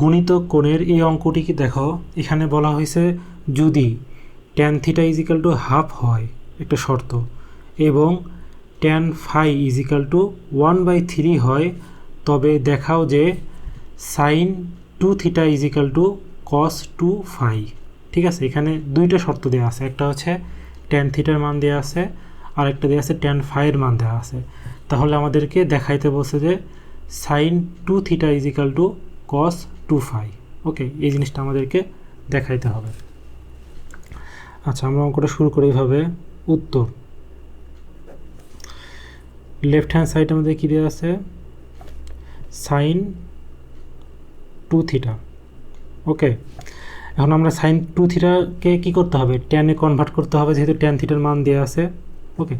গুণিত কোণের এই অঙ্কটিকে দেখো। এখানে বলা হয়েছে যদি tan theta equal to half হয়, একটা শর্ত, এবং tan phi equal to one by three হয়, তবে দেখাও যে sine two theta equal to cos two phi ঠিক আছে, এখানে দুইটা শর্ত দেওয়া আছে, একটা হচ্ছে ট্যান থিটার মান দেওয়া আছে, আর একটা দেওয়া আছে ট্যান ফাইয়ের মান দেওয়া আছে। তাহলে আমাদেরকে দেখাইতে বলছে যে sine two theta equal to cos two phi okay এই জিনিসটা আমাদেরকে দেখাইতে হবে। আচ্ছা আমরা অঙ্কটা শুরু করি এইভাবে উত্তর। লেফট হ্যান্ড সাইড আমাদের কী দেওয়া আছে? সাইন টু থিটা ওকে এখন আমরা সাইন টু থিটাকে কী করতে হবে? ট্যানে কনভার্ট করতে হবে, যেহেতু ট্যান থিটার মান দেওয়া আছে। ওকে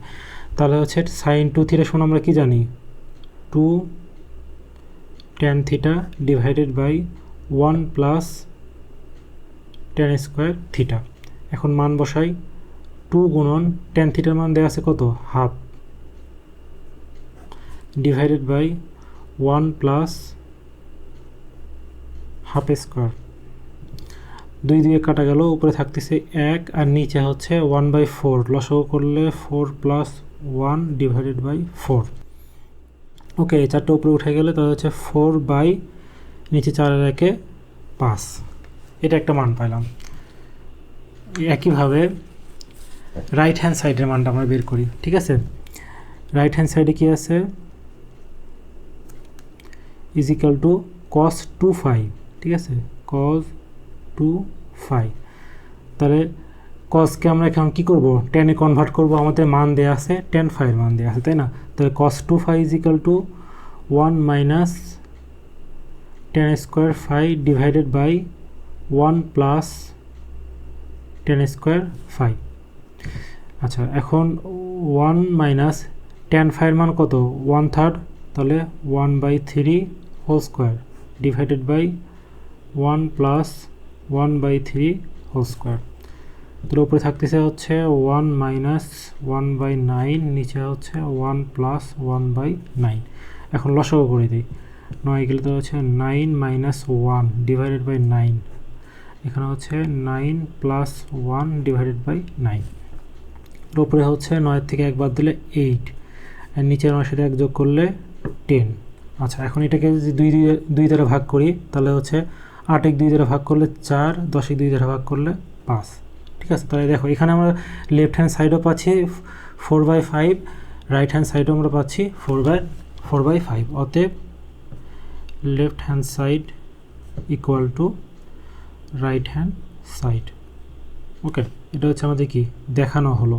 তাহলে হচ্ছে সাইন টু থিটা শুনে আমরা কি জানি? Two tan theta divided by one plus tan square theta এখন মান বসাই। টু গুণন টেন থিটার মান দেওয়া আছে কত? Half divided by one plus half square দুই দিয়ে কাটা গেল, উপরে থাকতেছে এক, আর নিচে হচ্ছে ওয়ান বাই ফোর লসও করলে four plus one divided by four okay, এই চারটে উপরে উঠে গেলে তাহলে হচ্ছে ফোর বাই নিচে চারের একে পাঁচ। এটা একটা মান পাইলাম। একইভাবে রাইট হ্যান্ড সাইডের মানটা আমরা বের করি, ঠিক আছে? রাইট হ্যান্ড সাইডে কি আছে? Equal to cos two phi ঠিক আছে? কস টু ফাইভ তাহলে কসকে আমরা এখন কী করব? টেনে কনভার্ট করব। আমাদের মান দেওয়া আছে টেন ফাইভ মান দেওয়া আছে, তাই না? তাহলে cos two phi equal to one minus tan square phi divided by one plus tan square phi আচ্ছা এখন ওয়ান মাইনাস টেন ফাইভ মান কত? ওয়ান থার্ড তাহলে one by three whole square divided by one plus one by three whole square তার উপরে থাকতেছে হচ্ছে one minus one by nine নিচে হচ্ছে one plus one by nine এখন লসও করে দিই। নয় গেলে তো হচ্ছে nine minus one divided by nine এখানে হচ্ছে nine plus one divided by nine উপরে হচ্ছে নয়ের থেকে এক বাদ দিলে এইট আর নিচে নয়ের সাথে এক যোগ করলে টেন আচ্ছা এখন এটাকে যদি দুই দুই দুই দ্বারা ভাগ করি, তাহলে হচ্ছে আট এক দুই দ্বারা ভাগ করলে চার, দশ এক দুই দ্বারা ভাগ করলে পাঁচ। ঠিক আছে? তাহলে দেখো, এখানে আমরা লেফট হ্যান্ড সাইডও পাচ্ছি four by five right hand সাইডও আমরা পাচ্ছি four by four by five অতএব left hand side equal to right hand side okay এটা হচ্ছে আমাদের কি? দেখানো হলো।